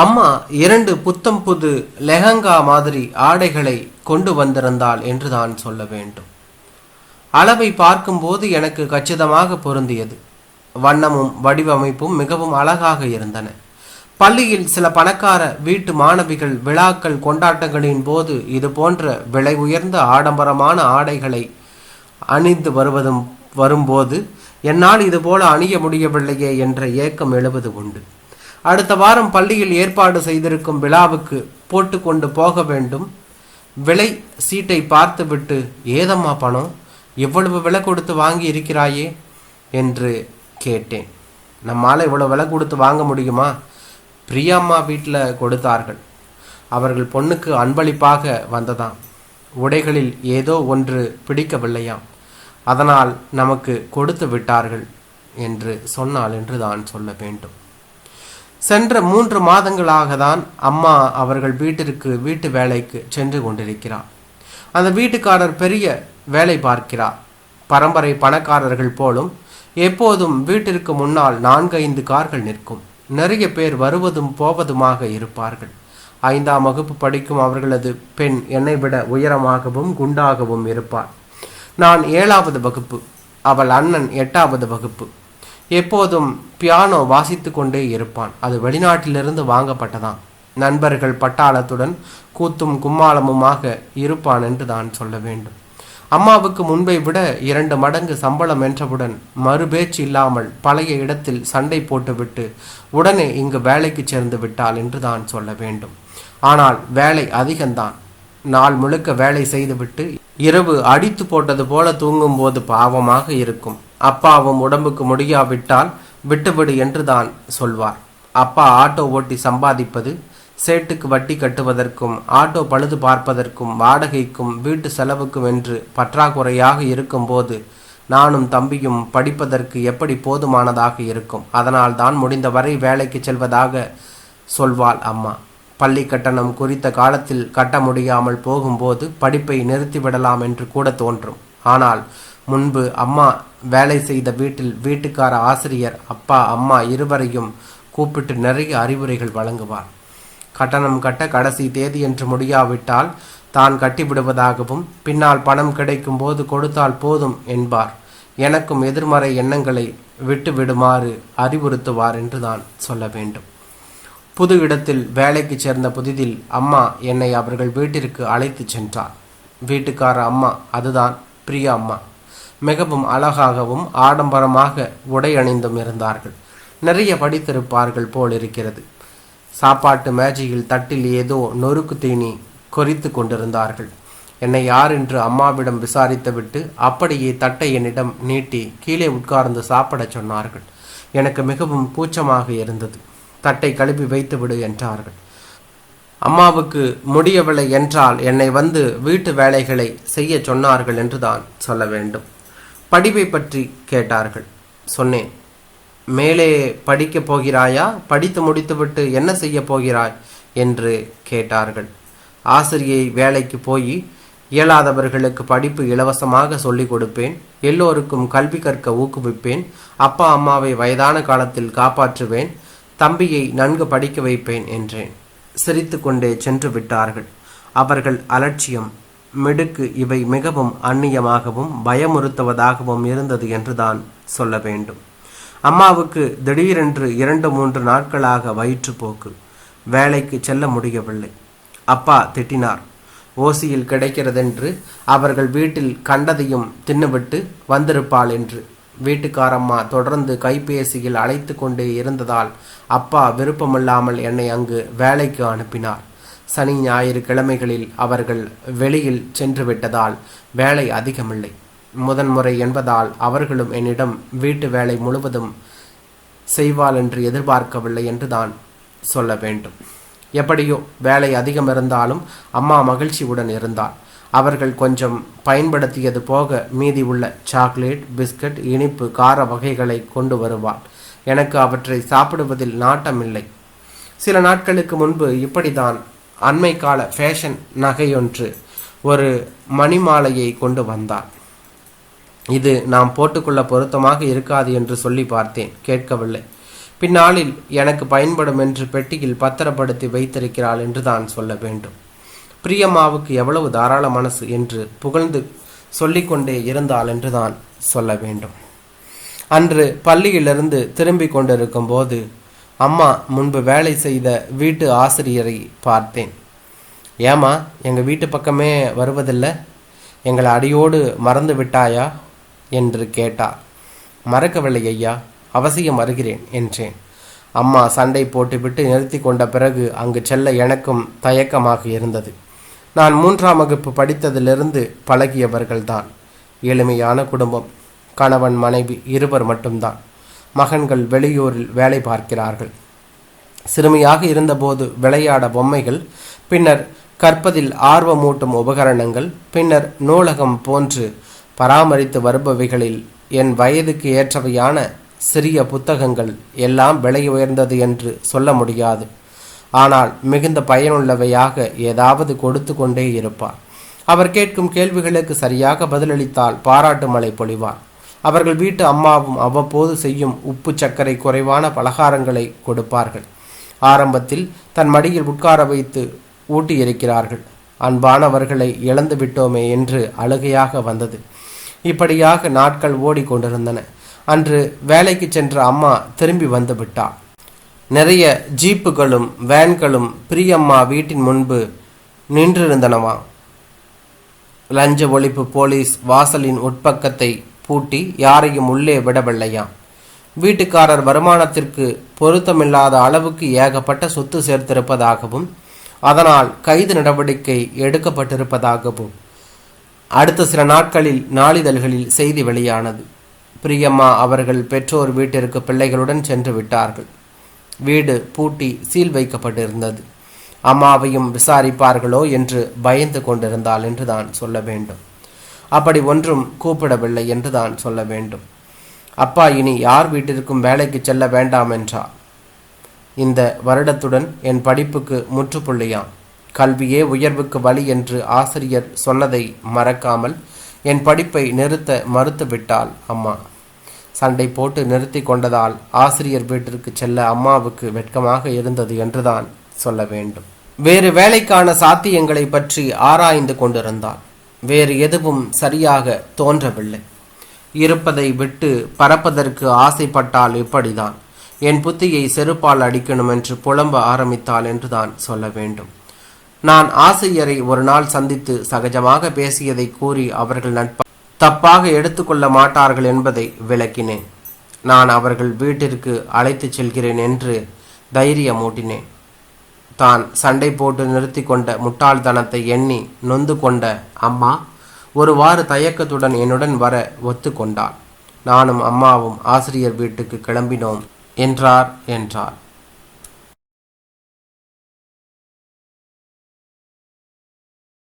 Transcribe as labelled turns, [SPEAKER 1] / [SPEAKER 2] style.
[SPEAKER 1] அம்மா இரண்டு புத்தம் புது லெஹங்கா மாதிரி ஆடைகளை கொண்டு வந்திருந்தாள் என்று தான் சொல்ல வேண்டும். அளவை பார்க்கும்போது எனக்கு கச்சிதமாக பொருந்தியது. வண்ணமும் வடிவமைப்பும் மிகவும் அழகாக இருந்தன. பள்ளியில் சில பணக்கார வீட்டு மாணவிகள் விழாக்கள் கொண்டாட்டங்களின் போது இது போன்ற விலை உயர்ந்த ஆடம்பரமான ஆடைகளை அணிந்து வருவதும் வரும்போது என்னால் இதுபோல அணிய முடியவில்லையே என்ற ஏக்கம் எழுவது உண்டு. அடுத்த வாரம் பள்ளியில் ஏற்பாடு செய்திருக்கும் விழாவுக்கு போட்டுக்கொண்டு போக வேண்டும். விலை சீட்டை பார்த்துவிட்டு ஏதம்மா பணம்? இவ்வளவு விலை கொடுத்து வாங்கி இருக்கிறாயே? என்று கேட்டேன். நம்மால் இவ்வளோ விலை கொடுத்து வாங்க முடியுமா? பிரியாம்மா வீட்டில் கொடுத்தார்கள். அவர்கள் பொண்ணுக்கு அன்பளிப்பாக வந்ததாம். உடைகளில் ஏதோ ஒன்று பிடிக்கவில்லையாம். அதனால் நமக்கு கொடுத்து விட்டார்கள் என்று சொன்னால் என்று தான் சொல்ல வேண்டும். சென்ற மூன்று மாதங்களாக தான் அம்மா அவர்கள் வீட்டிற்கு வீட்டு வேலைக்கு சென்று கொண்டிருக்கிறார். அந்த வீட்டுக்காரர் பெரிய வேலை பார்க்கிறார். பரம்பரை பணக்காரர்கள் போலும் எப்போதும் வீட்டிற்கு முன்னால் நான்கு ஐந்து கார்கள் நிற்கும். நிறைய பேர் வருவதும் போவதுமாக இருப்பார்கள். ஐந்தாம் வகுப்பு படிக்கும் அவர்களது பெண் என்னை விட உயரமாகவும் குண்டாகவும் இருப்பார் நான் ஏழாவது வகுப்பு அவள் அண்ணன் எட்டாவது வகுப்பு. எப்போதும் பியானோ வாசித்து கொண்டே இருப்பான். அது வெளிநாட்டிலிருந்து வாங்கப்பட்டதான் நண்பர்கள் பட்டாளத்துடன் கூத்தும் கும்மாளமுமாக இருப்பான் என்று தான் சொல்ல வேண்டும். அம்மாவுக்கு முன்பை விட இரண்டு மடங்கு சம்பளம் என்றவுடன் மறுபேச்சு இல்லாமல் பழைய இடத்தில் சண்டை போட்டுவிட்டு உடனே இங்கு வேலைக்கு சேர்ந்து விட்டாள் என்று தான் சொல்ல வேண்டும். ஆனால் வேலை அதிகம்தான். நாள் முழுக்க வேலை செய்துவிட்டு இரவு அடித்து போட்டது போல தூங்கும்போது பாவமாக இருக்கும். அப்பாவும் உடம்புக்கு முடியாவிட்டால் விட்டுவிடு என்று தான் சொல்வார். அப்பா ஆட்டோ ஓட்டி சம்பாதிப்பது சேட்டுக்கு வட்டி கட்டுவதற்கும் ஆட்டோ பழுது பார்ப்பதற்கும் வாடகைக்கும் வீட்டு செலவுக்கும் என்று பற்றாக்குறையாக இருக்கும்போது நானும் தம்பியும் படிப்பதற்கு எப்படி போதுமானதாக இருக்கும்? அதனால் தான் முடிந்தவரை வேலைக்கு செல்வதாக சொல்வாள் அம்மா. பள்ளி கட்டணம் குறித்த காலத்தில் கட்ட முடியாமல் போகும்போது படிப்பை நிறுத்திவிடலாம் என்று கூட தோன்றும். ஆனால் முன்பு அம்மா வேலை செய்த வீட்டில் வீட்டுக்கார ஆசிரியர் அப்பா அம்மா இருவரையும் கூப்பிட்டு நிறைய அறிவுரைகள் வழங்குவார். கட்டணம் கட்ட கடைசி தேதி என்று முடியாவிட்டால் தான் கட்டிவிடுவதாகவும் பின்னால் பணம் கிடைக்கும் போது கொடுத்தால் போதும் என்பார். எனக்கும் எதிர்மறை எண்ணங்களை விட்டு விடுமாறு அறிவுறுத்துவார் என்று தான் சொல்ல வேண்டும். புது இடத்தில் வேலைக்கு சேர்ந்த புதிதில் அம்மா என்னை அவர்கள் வீட்டிற்கு அழைத்து சென்றார். வீட்டுக்கார அம்மா அதுதான் பிரியா அம்மா. மிகவும் அழகாகவும் ஆடம்பரமாக உடை அணிந்தும் இருந்தார்கள். நிறைய படித்திருப்பார்கள் போல் இருக்கிறது சாப்பாட்டு மேஜையில் தட்டில் ஏதோ நொறுக்கு தீனி கொறித்து கொண்டிருந்தார்கள். என்னை யார் என்று அம்மாவிடம் விசாரித்துவிட்டு அப்படியே தட்டை என்னிடம் நீட்டி கீழே உட்கார்ந்து சாப்பிடச் சொன்னார்கள். எனக்கு மிகவும் கூச்சமாக இருந்தது. தட்டை கழுவி வைத்துவிடு என்றார்கள். அம்மாவுக்கு முடியவில்லை என்றால் என்னை வந்து வீட்டு வேலைகளை செய்ய சொன்னார்கள் என்று தான் சொல்ல வேண்டும். படிப்பை பற்றி கேட்டார்கள். சொன்னேன் மேலே படிக்கப் போகிறாயா? படித்து முடித்துவிட்டு என்ன செய்ய போகிறாய்? என்று கேட்டார்கள். ஆசிரியை வேலைக்கு போய் இயலாதவர்களுக்கு படிப்பு இலவசமாக சொல்லிக் கொடுப்பேன். எல்லோருக்கும் கல்வி கற்க ஊக்குவிப்பேன். அப்பா அம்மாவை வயதான காலத்தில் காப்பாற்றுவேன். தம்பியை நன்கு படிக்க வைப்பேன் என்றேன். சிரித்துக்கொண்டே சென்று விட்டார்கள். அவர்கள் அலட்சியம் மிடுக்கு இவை மிகவும் அந்நியமாகவும் பயமுறுத்துவதாகவும் இருந்தது என்றுதான் சொல்ல வேண்டும். அம்மாவுக்கு திடீரென்று இரண்டு மூன்று நாட்களாக வயிற்றுப்போக்கு. வேலைக்கு செல்ல முடியவில்லை. அப்பா திட்டினார். ஓசியில் கிடைக்கிறதென்று அவர்கள் வீட்டில் கண்டதையும் தின்னுவிட்டு வந்திருப்பாள் என்று. வீட்டுக்காரம்மா தொடர்ந்து கைபேசியில் அழைத்து கொண்டே இருந்ததால் அப்பா விருப்பமில்லாமல் என்னை அங்கு வேலைக்கு அனுப்பினார். சனி ஞாயிறு கிழமைகளில் அவர்கள் வெளியில் சென்று விட்டதால் வேலை அதிகமில்லை. முதன்முறை என்பதால் அவர்களும் என்னிடம் வீட்டு வேலை முழுவதும் செய்வாள் என்று எதிர்பார்க்கவில்லை என்று தான் சொல்ல வேண்டும். எப்படியோ வேலை அதிகம் இருந்தாலும் அம்மா மகிழ்ச்சியுடன் இருந்தாள். அவர்கள் கொஞ்சம் பயன்படுத்தியது போக மீதி உள்ள சாக்லேட் பிஸ்கட் இனிப்பு கார வகைகளை கொண்டு வருவாள். எனக்கு அவற்றை சாப்பிடுவதில் நாட்டமில்லை. சில நாட்களுக்கு முன்பு இப்படிதான் அண்மை கால ஃபேஷன் நகையொன்று ஒரு மணிமாலையை கொண்டு வந்தாள் இது நாம் போட்டுக்கொள்ள பொருத்தமாக இருக்காது என்று சொல்லி பார்த்தேன் கேட்கவில்லை. பின்னாளில் எனக்கு பயன்படும் என்று பெட்டியில் பத்திரப்படுத்தி வைத்திருக்கிறாள் என்று தான் சொல்ல வேண்டும். பிரியம்மாவுக்கு எவ்வளவு தாராள மனசு என்று புகழ்ந்து சொல்லிக்கொண்டே இருந்தாள் என்று தான் சொல்ல வேண்டும். அன்று பள்ளியிலிருந்து திரும்பிக் கொண்டிருக்கும் போது அம்மா முன்பு வேலை செய்த வீட்டு ஆசிரியரை பார்த்தேன். ஏமா எங்கள் வீட்டு பக்கமே வருவதில்லை? எங்களை அடியோடு மறந்து விட்டாயா? என்று கேட்டார் மறக்கவில்லை ஐயா அவசியம் வருகிறேன் என்றேன். அம்மா சண்டை போட்டுவிட்டு நிறுத்தி கொண்ட பிறகு அங்கு செல்ல எனக்கும் தயக்கமாக இருந்தது. நான் மூன்றாம் வகுப்பு படித்ததிலிருந்து பழகியவர்கள்தான். எளிமையான குடும்பம் கணவன் மனைவி இருவர் மட்டும்தான். மகன்கள் வெளியூரில் வேலை பார்க்கிறார்கள். சிறுமியாக இருந்தபோது விளையாட பொம்மைகள் பின்னர் கற்பதில் ஆர்வமூட்டும் உபகரணங்கள் பின்னர் நூலகம் போன்று பராமரித்து வருபவைகளில் என் வயதுக்கு ஏற்றவையான சிறிய புத்தகங்கள் எல்லாம் விலை உயர்ந்தது என்று சொல்ல முடியாது. ஆனால் மிகுந்த பயனுள்ளவையாக ஏதாவது கொடுத்து கொண்டே இருப்பார். அவர் கேட்கும் கேள்விகளுக்கு சரியாக பதிலளித்தால் பாராட்டு மழை பொழிவார். அவர்கள் வீட்டு அம்மாவும் அவ்வப்போது செய்யும் உப்பு சர்க்கரை குறைவான பலகாரங்களை கொடுப்பார்கள். ஆரம்பத்தில் தன் மடியில் உட்கார வைத்து ஊட்டியிருக்கிறார்கள். அன்பானவர்களை இழந்து விட்டோமே என்று அழுகையாக வந்தது. இப்படியாக நாட்கள் ஓடிக்கொண்டிருந்தன. அன்று வேலைக்கு சென்ற அம்மா திரும்பி வந்து விட்டாள் நிறைய ஜீப்புகளும் வேன்களும் பிரியம்மா வீட்டின் முன்பு நின்றிருந்தனவா? லஞ்ச ஒழிப்பு போலீஸ் வாசலின் உட்பக்கத்தை பூட்டி யாரையும் உள்ளே விடவில்லையாம் வீட்டுக்காரர் வருமானத்திற்கு பொருத்தமில்லாத அளவுக்கு ஏகப்பட்ட சொத்து சேர்த்திருப்பதாகவும் அதனால் கைது நடவடிக்கை எடுக்கப்பட்டிருப்பதாகவும். அடுத்த சில நாட்களில் நாளிதழ்களில் செய்தி வெளியானது. பிரியம்மா அவர்கள் பெற்றோர் வீட்டிற்கு பிள்ளைகளுடன் சென்று விட்டார்கள். வீடு பூட்டி சீல் வைக்கப்பட்டிருந்தது. அம்மாவையும் விசாரிப்பார்களோ என்று பயந்து கொண்டிருந்தாள் என்று தான் சொல்ல வேண்டும். அப்படி ஒன்றும் கூப்பிடவில்லை என்று தான் சொல்ல வேண்டும். அப்பா இனி யார் வீட்டிற்கும் வேலைக்கு செல்ல வேண்டாம் என்றார் இந்த வருடத்துடன் என் படிப்புக்கு முற்றுப்புள்ளியாம். கல்வியே உயர்வுக்கு வழி என்று ஆசிரியர் சொன்னதை மறக்காமல் என் படிப்பை நிறுத்த மறுத்துவிட்டாள் அம்மா. சண்டை போட்டு நிறுத்தி கொண்டதால் ஆசிரியர் வீட்டிற்கு செல்ல அம்மாவுக்கு வெட்கமாக இருந்தது என்றுதான் சொல்ல வேண்டும். வேறு வேலைக்கான சாத்தியங்களை பற்றி ஆராய்ந்து கொண்டிருந்தாள். வேறு எதுவும் சரியாக தோன்றவில்லை. இருப்பதை விட்டு பறப்பதற்கு ஆசைப்பட்டால் இப்படிதான். என் புத்தியை செருப்பால் அடிக்கணும் என்று புலம்ப ஆரம்பித்தாள் என்றுதான் சொல்ல வேண்டும். நான் ஆசிரியரை ஒரு நாள் சந்தித்து சகஜமாக பேசியதை கூறி அவர்கள் நட்ப தப்பாக எடுத்துக்கொள்ள மாட்டார்கள் என்பதை விளக்கினேன். நான் அவர்கள் வீட்டிற்கு அழைத்துச் செல்கிறேன் என்று தைரியமூட்டினேன். தான் சண்டை போட்டு நிறுத்தி கொண்ட முட்டாள்தனத்தை எண்ணி நொந்து கொண்ட அம்மா ஒருவாறு தயக்கத்துடன் என்னுடன் வர ஒத்துக்கொண்டாள். நானும் அம்மாவும் ஆசிரியர் வீட்டுக்கு கிளம்பினோம் என்றார் என்றார்